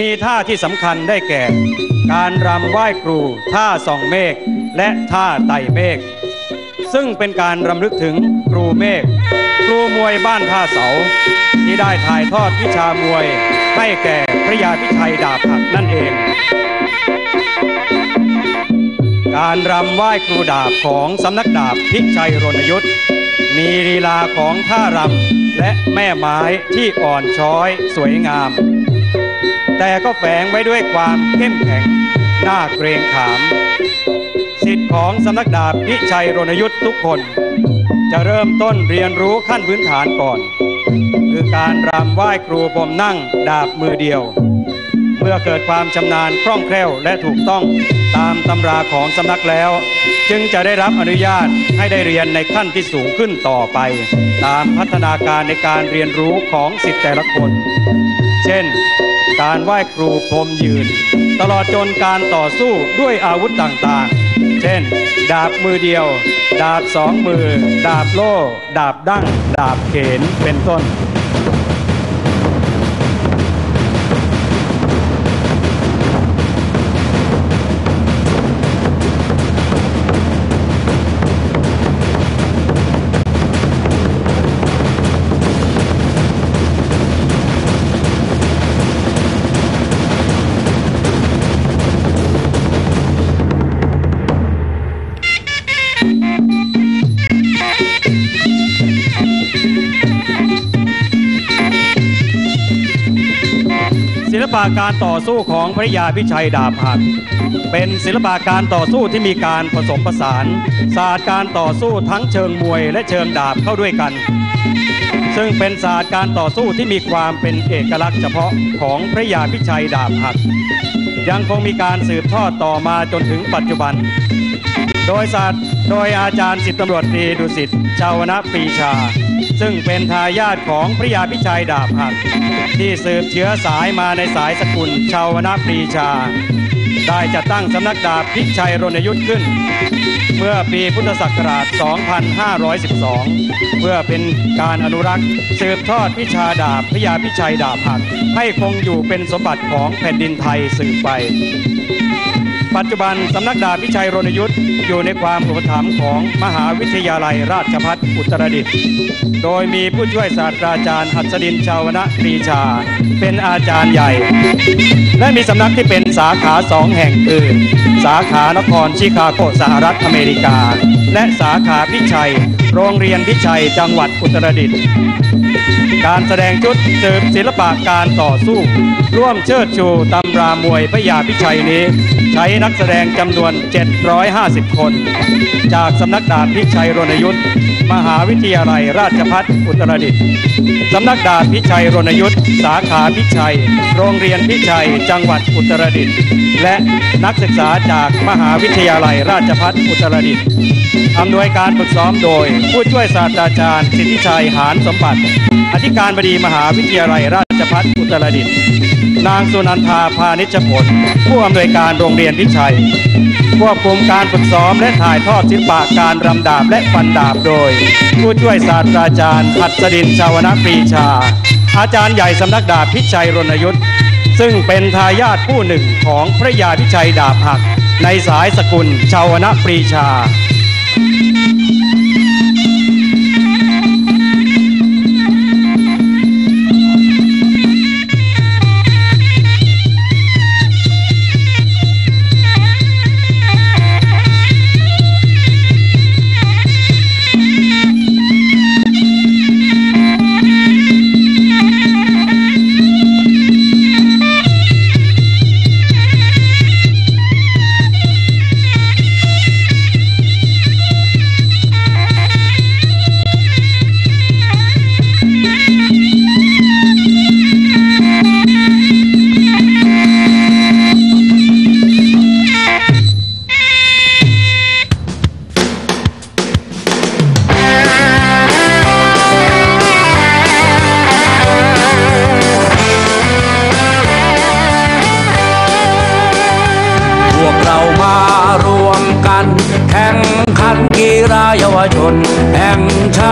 มีท่าที่สำคัญได้แก่ การรำไหว้ครู ท่าส่องเมฆและท่าไต่เมฆซึ่งเป็นการรำลึกถึงครูเมฆครูมวยบ้านท่าเสา ที่ได้ถ่ายทอดวิชามวย ให้แก่พระยาพิชัยดาบหักนั่นเอง การรำไหว้ครูดาบของสำนักดาบพิชัยรณยุทธ์มีลีลาของท่ารำและแม่ไม้ที่อ่อนช้อยสวยงาม แต่ก็แฝงไว้ด้วยความเข้มแข็งน่าเกรงขาม สิทธิ์ของสำนักดาบพิชัยรณยุทธ์ทุกคน จะเริ่มต้นเรียนรู้ขั้นพื้นฐานก่อน คือการรำไหว้ครูปมนั่งดาบมือเดียว เมื่อเกิดความชำนาญคล่องแคล่วและถูกต้องตามตำราของสำนักแล้ว จึงจะได้รับอนุญาตให้ได้เรียนในขั้นที่สูงขึ้นต่อไป ตามพัฒนาการในการเรียนรู้ของสิทธิแต่ละคน เช่น การไหว้ครูพรมยืน ตลอดจนการต่อสู้ด้วยอาวุธต่างๆ เช่น ดาบมือเดียว ดาบสองมือ ดาบโล่ ดาบดั้ง ดาบเขนเป็นต้น ปะการต่อสู้ของพระยาพิชัยดาบหัก เป็นศิลปะการต่อสู้ที่มีการผสมผสานศาสตร์การต่อสู้ทั้งเชิงมวยและเชิงดาบเข้าด้วยกัน ซึ่งเป็นศาสตร์การต่อสู้ที่มีความเป็นเอกลักษณ์เฉพาะของพระยาพิชัยดาบหัก ยังคงมีการสืบทอดต่อมาจนถึงปัจจุบัน โดยศาสตร์โดยอาจารย์สิบตำรวจตรีดุสิตชาวนะปีชา ซึ่งเป็นทายาทของพระยาพิชัยดาบหัก ที่สืบเชื้อสายมาในสายสกุลชาวนะปรีชา ได้จัดตั้งสำนักดาบพิชัยรณยุทธ์ขึ้น เมื่อปีพุทธศักราช 2512 เพื่อเป็นการอนุรักษ์สืบทอดวิชาดาบพระยาพิชัยดาบหัก ให้คงอยู่เป็นสมบัติของแผ่นดินไทยสืบไป ปัจจุบันสำนักดาบพิชัยรณยุทธ์อยู่ในความอุปถัมภ์ของมหาวิทยาลัยราชภัฏอุตรดิตถ์โดยมีผู้ช่วยศาสตราจารย์หัสดินชาวนะปรีชา เป็นอาจารย์ใหญ่ และมีสำนักที่เป็นสาขาสองแห่งคือสาขานครชิคาโกสหรัฐอเมริกา และสาขาพิชัย โรงเรียนพิชัยจังหวัดอุตรดิตถ์การแสดงชุดสืบศิลปะการต่อสู้ ร่วมเชิดชูตำรามวยพระยาพิชัยนี้ ใช้นักแสดงจำนวน 750 คน จากสำนักดาบพิชัยรณยุทธ์มหาวิทยาลัยราชภัฏอุตรดิตถ์สำนักดาบพิชัยรณยุทธ์สาขาพิชัย โรงเรียนพิชัยจังหวัดอุตรดิตถ์และนักศึกษาจากมหาวิทยาลัยราชภัฏอุตรดิตถ์อำนวยการฝึกซ้อมโดยผู้ช่วยศาสตราจารย์สิทธิชัยหานสมบัติ อธิการบดีมหาวิทยาลัยราชภัฏอุตรดิตถ์นางสุนันทาพานิชผล ผู้อำนวยการโรงเรียนพิชัยควบคุมการฝึกซ้อมและถ่ายทอดศิลปะการรำดาบและฟันดาบโดย ผู้ช่วยศาสตราจารย์หัสดินชาวนปรีชา อาจารย์ใหญ่สำนักดาบพิชัยรณยุทธ์ซึ่งเป็นทายาทผู้หนึ่งของพระยาพิชัยดาบหัก ในสายสกุลชาวนปรีชา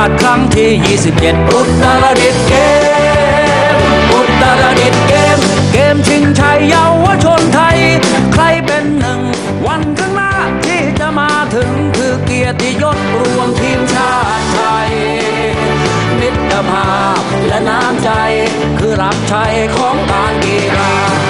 าติครั้งที่ 27 อุตรดิตเกม อุตรดิตเกม เกมมชิงชัยเยาวชนไทย ใครเป็นหนึ่ง วันข้างหน้าที่จะมาถึงคือเกียรติยศรวมทีมชาติไทย มิตรภาพและน้ำใจ คือรับใช้ของการกีฬา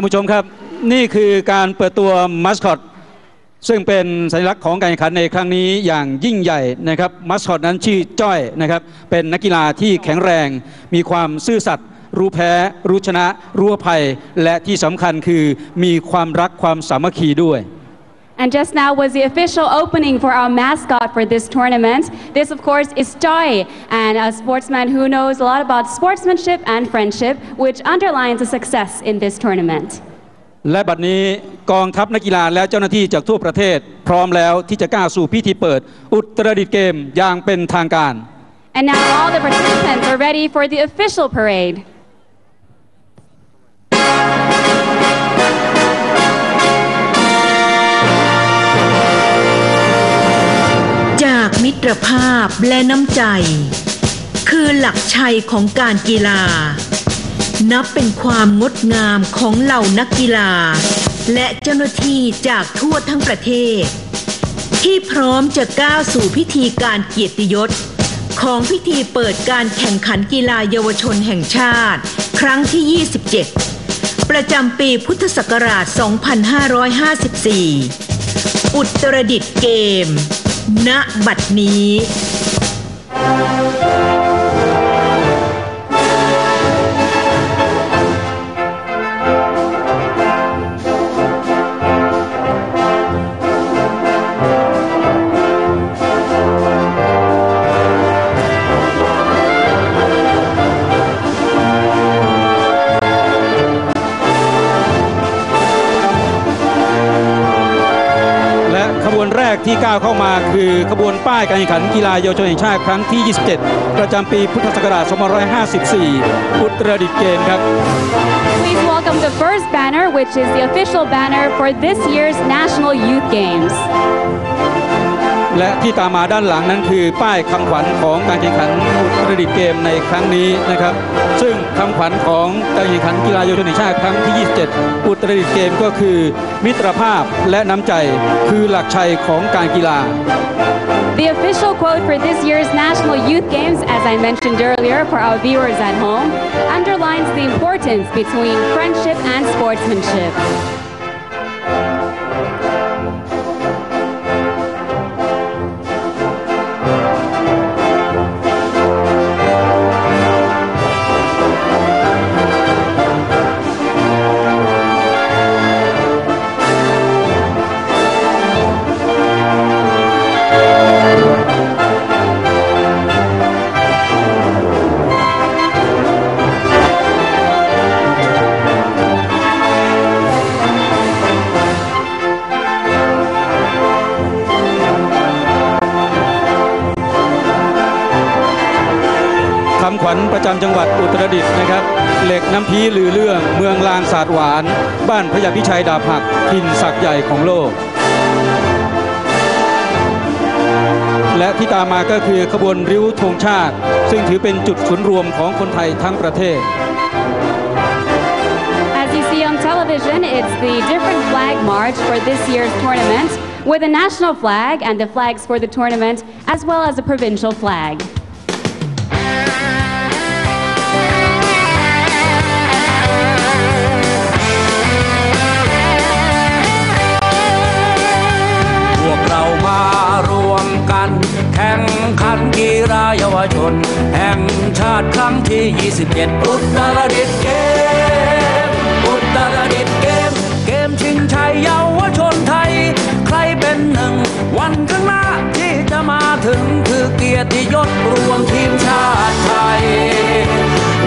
านผู้ชมครับ นี่คือการเปิดตัวมัสคอตซึ่งเป็นสัญลักษณ์ของการแข่งขันในครั้งนี้อย่างยิ่งใหญ่นะครับมัสคอตนั้นชื่อจ้อยนะครับเป็นนักกีฬาที่แข็งแรง มีความซื่อสัตย์รู้แพ้ รู้ชนะ รู้ภัย และที่สำคัญคือมีความรักความสามัคคีด้วย And just now was the official opening for our mascot for this tournament. This, of course, is Joy, and a sportsman who knows a lot about sportsmanship and friendship, which underlines the success in this tournament. และบัดนี้กองทัพนักกีฬาและเจ้าหน้าที่จากทั่วประเทศ พร้อมแล้วที่จะก้าวสู่พิธีเปิด อุตรดิตถ์เกมอย่างเป็นทางการ And now all the participants are ready for the official parade. มิตรภาพและน้ำใจ คือหลักชัยของการกีฬา นับเป็นความงดงามของเหล่านักกีฬา และเจ้าหน้าที่จากทั่วทั้งประเทศ ที่พร้อมจะก้าวสู่พิธีการเกียรติยศ ของพิธีเปิดการแข่งขันกีฬาเยาวชนแห่งชาติ ครั้งที่ 27 ประจำปีพุทธศักราช 2554 อุตรดิตเกม ณบัดนี้ ที่ก้าวเข้ามาคือขบวนป้ายการแข่งขันกีฬาเยาวชนแห่งชาติครั้งที่ 27 ประจำปีพุทธศักราช 2554 อุตรดิตถ์เกมครับ Please welcome the first banner, which is the official banner for this year's National Youth Games. และที่ตามมาด้านหลังนั้นคือ ป้ายคำขวัญของการแข่งขันอุตรดิตถ์เกมในครั้งนี้นะครับ ซึ่งคำขวัญของการแข่งขันกีฬาเยาวชนแห่งชาติครั้งที่ 27 อุตรดิตถ์เกมก็คือ มิตรภาพและน้ำใจคือหลักชัยของการกีฬา The official quote for this year's National Youth Games, as I mentioned earlier for our viewers at home, underlines the importance between friendship and sportsmanship. คำขวัญประจำจังหวัดอุตรดิตถ์นะครับ เหล็กน้ำพีลือเรื่อง เมืองลางศาสตร์หวาน บ้านพระยาพิชัยดาบหักถิ่นศักใหญ่ของโลก และที่ตามมาก็คือขบวนริ้วธงชาติ ซึ่งถือเป็นจุดศูนย์รวมของคนไทยทั้งประเทศ As you see on television, it's the different flag march for this year's tournament with a national flag and the flags for the tournament, as well as a provincial flag. กันแข่งขันกีฬาเยาวชน แห่งชาติครั้งที่ 27 อุตรดิตถ์เกม อุตรดิตถ์เกม เกมชิงชัยเยาวชนไทย ใครเป็นหนึ่ง วันข้างหน้าที่จะมาถึงคือเกียรติยศรวมทีมชาติไทย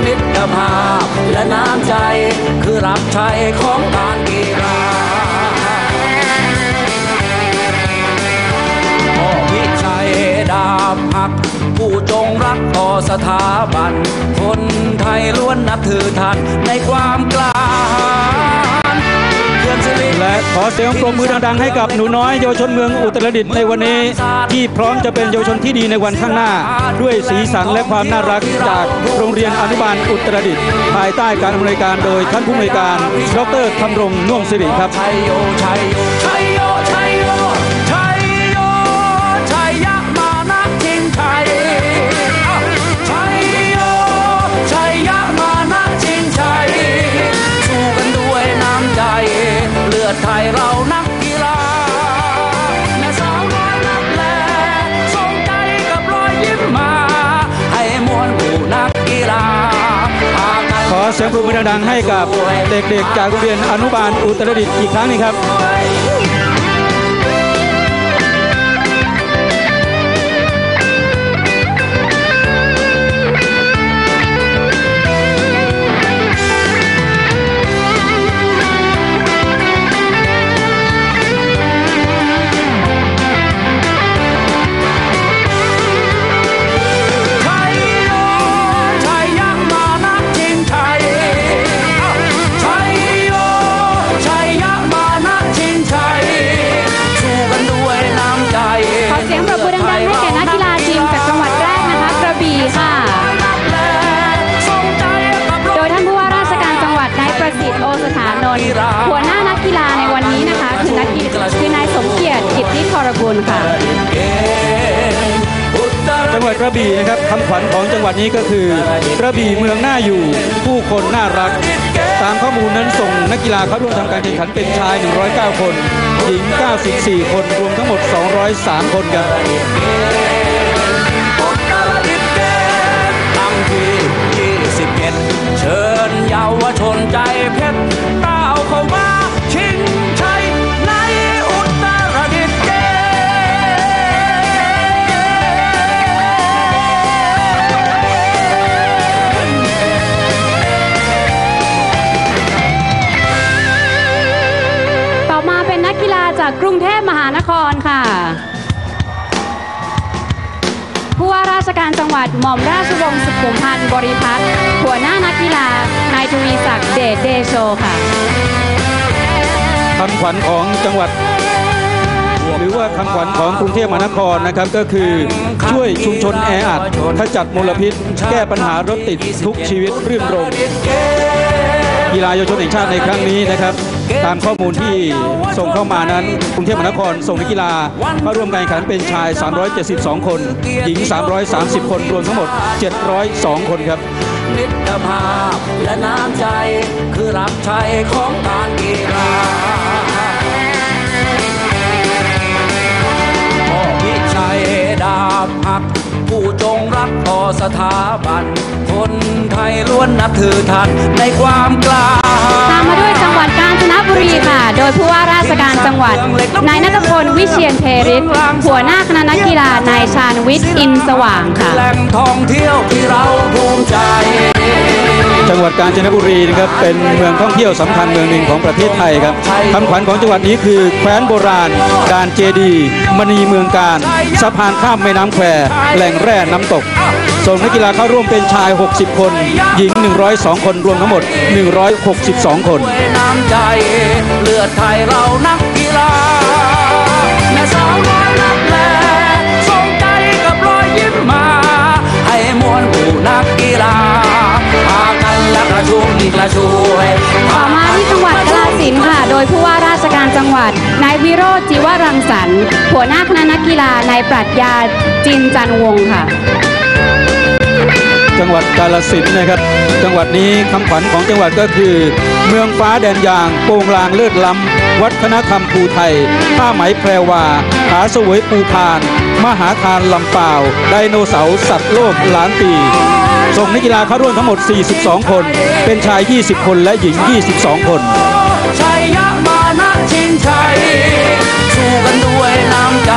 มิตรภาพและน้ำใจ คือรับใช้ของการกีฬาาบหัก ผู้จงรักต่อสถาบัน คนไทยล้วนนับถือท่านในความกล้าและขอเสียงปรบมือดังๆให้กับหนูน้อยเยาวชนเมืองอุตรดิตถ์ในวันนี้ ที่พร้อมจะเป็นเยาวชนที่ดีในวันข้างหน้า ด้วยสีสันและความน่ารักจากโรงเรียนอนุบาลอุตรดิตถ์ภายใต้การอำนวยการโดยท่านผู้อำนวยการ ดรธำรงน่วมสิริครับ ดังๆ ให้กับเด็กๆ จากโรงเรียนอนุบาลอุตรดิตถ์อีกครั้งหนึงครับ ติธรกุลค่ะ จังหวัดกระบี่นะครับคำขวัญของจังหวัดนี้ก็คือกระบี่เมืองน่าอยู่ ผู้คนน่ารัก ตามข้อมูลนั้นส่งนักกีฬาเข้าร่วมทำการแข่งขันเป็นชาย 109 คนหญิง 94 คน รวมทั้งหมด 203 คนครับอุตรดิตถ์เกมตั้งที่21เชิญเยาวชนใจเพชร กีฬาจากกรุงเทพมหานครค่ะผู้ว่าราชการจังหวัดหม่อมราชวงศ์สุขุมพันธ์บริพัตรหัวหน้านักกีฬานายทวีศักดิ์เดชเดโชค่ะคำขวัญของจังหวัด หรือว่าคำขวัญของกรุงเทพมหานครนะครับ ก็คือช่วยชุมชนแออัดขจัดมลพิษ แก้ปัญหารถติดทุกชีวิตรื่นรมกีฬาเยาวชนแห่งชาติในครั้งนี้นะครับ ตามข้อมูลที่ส่งเข้ามานั้นกรุงเทพมหานครส่งนักกีฬาเข้าร่วมการแข่งขันเป็นชาย 372 คน หญิง 330 คน รวมทั้งหมด 702 คนครับมิตรภาพและน้ำใจคือรับใช้ของการกีฬาพ่อวิชัยดาบหัก ผู้จงรักต่อสถาบัน คนไทยล้วนนับถือท่านในความกล้า บุรีค่ะ โดยผู้ว่าราชการจังหวัด นายนัทพลวิเชียนเพริศหัวหน้าคณะนักกีฬานายชาญวิทย์อินสว่างค่ะ แหล่งท่องเที่ยวที่เราภูมิใจ จังหวัดกาญจนบุรีนะครับเป็นเมืองท่องเที่ยวสำคัญเมืองหนึ่งของประเทศไทยครับคำขวัญของจังหวัดนี้คือแคว้นโบราณ การเจดี มณีเมืองการสะพานข้ามแม่น้ำแควแหล่งแร่น้ำตก ส่งนักกีฬาเข้าร่วมเป็นชาย 60 คน หญิง 102 คนรวมทั้งหมด 162 คนด้วยน้ำใจเลือดไทยเรานักกีฬาแม่สาวน้อยนักแลส่งใจกับรอยยิ้มมา ให้มวลผู้นักกีฬาพากันและกระชุ่มกระชวยต่อมาที่จังหวัดกาฬสินธุ์ค่ะ โดยผู้ว่าราชการจังหวัด นายวิโรจน์จิวรังสรรค์หัวหน้าคณะนักกีฬานายปรัชญาจินจันวงศ์ค่ะ จังหวัดกาลสินนะครับ จังหวัดนี้คำขวัญของจังหวัดก็คือ เมืองฟ้าแดนยางโปงลางเลิศล้ำ วัฒนธรรมภูไทย ผ้าไหมแพรวาผาสวยปูพาน มหาทานลำเปล่า ไดโนเสาร์สัตว์โลกล้านปี ส่งนักกีฬาเข้าร่วมทั้งหมด 42 คน เป็นชาย 20 คนและหญิง 22 คนชัยยะมานะชิงชัยสู้กันด้วยน้ำใจ